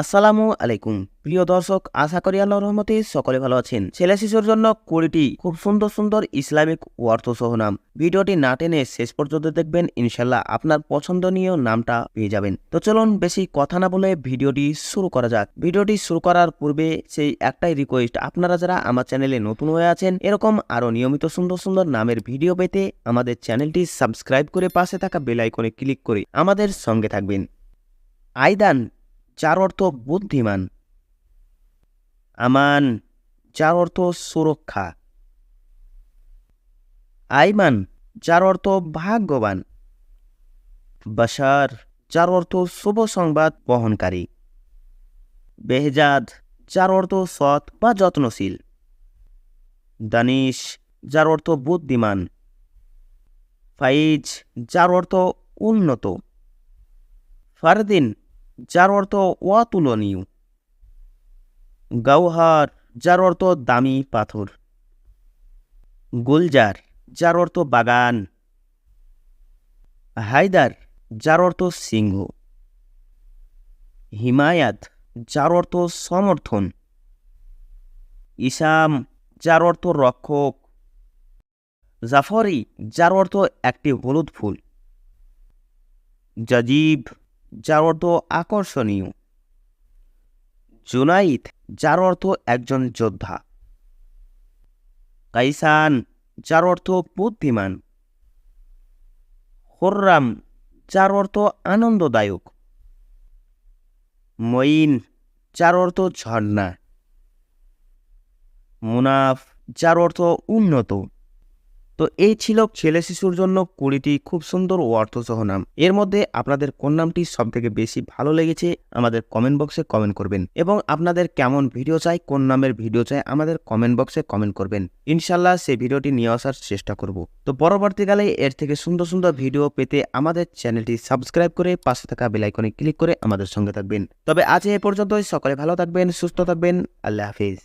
আসসালামু আলাইকুম। প্রিয় দর্শক, আশা করি আল্লাহর রহমতে সকলে ভালো আছেন। ছেলে শিশুর জন্য কুড়িটি খুব সুন্দর সুন্দর ইসলামিক অর্থ সহ নাম। ভিডিওটি না টেনে শেষ পর্যন্ত দেখবেন ইনশাল্লাহ আপনার পছন্দনীয় নামটা পেয়ে যাবেন। তো চলুন বেশি কথা না বলে ভিডিওটি শুরু করা যাক। ভিডিওটি শুরু করার পূর্বে সেই একটাই রিকোয়েস্ট আপনারা যারা আমার চ্যানেলে নতুন হয়ে আছেন, এরকম আরও নিয়মিত সুন্দর সুন্দর নামের ভিডিও পেতে আমাদের চ্যানেলটি সাবস্ক্রাইব করে পাশে থাকা বেল আইকনে ক্লিক করে আমাদের সঙ্গে থাকবেন। আইদান যার অর্থ বুদ্ধিমান। আমান যার অর্থ সুরক্ষা। আইমান যার অর্থ ভাগ্যবান। বাশার যার অর্থ শুভ সংবাদ বহনকারী। বেহজাদ যার অর্থ সৎ বা যত্নশীল। দানিশ যার অর্থ বুদ্ধিমান। ফাইজ যার অর্থ উন্নত। ফারদিন যার অর্থ অতুলনীয়। গৌহার যার অর্থ দামি পাথর। গুলজার, যার অর্থ বাগান। হায়দার, যার অর্থ সিংহ। হিমায়াত, যার অর্থ সমর্থন। ইসাম, যার অর্থ রক্ষক। জাফরি, যার অর্থ একটি হলুদ ফুল। জাজিব যার অর্থ আকর্ষণীয়। জুনাইদ, যার অর্থ একজন যোদ্ধা। কাইসান, যার অর্থ বুদ্ধিমান। হোর্রাম যার অর্থ আনন্দদায়ক। মঈন, যার অর্থ ঝর্ণা। মুনাফ, যার অর্থ উন্নত। তো এই ছিল ছেলে শিশুর জন্য কুড়িটি খুব সুন্দর অর্থসহ নাম। এর মধ্যে আপনাদের কোন নামটি সব থেকে বেশি ভালো লেগেছে আমাদের কমেন্ট বক্সে কমেন্ট করবেন। এবং আপনাদের কেমন ভিডিও চাই, কোন নামের ভিডিও চাই, আমাদের কমেন্ট বক্সে কমেন্ট করবেন। ইনশাল্লাহ সেই ভিডিওটি নিয়ে আসার চেষ্টা করব। তো পরবর্তীকালে এর থেকে সুন্দর সুন্দর ভিডিও পেতে আমাদের চ্যানেলটি সাবস্ক্রাইব করে পাশে থাকা বেলাইকনে ক্লিক করে আমাদের সঙ্গে থাকবেন। তবে আজ এ পর্যন্তই। সকলে ভালো থাকবেন, সুস্থ থাকবেন। আল্লাহ হাফিজ।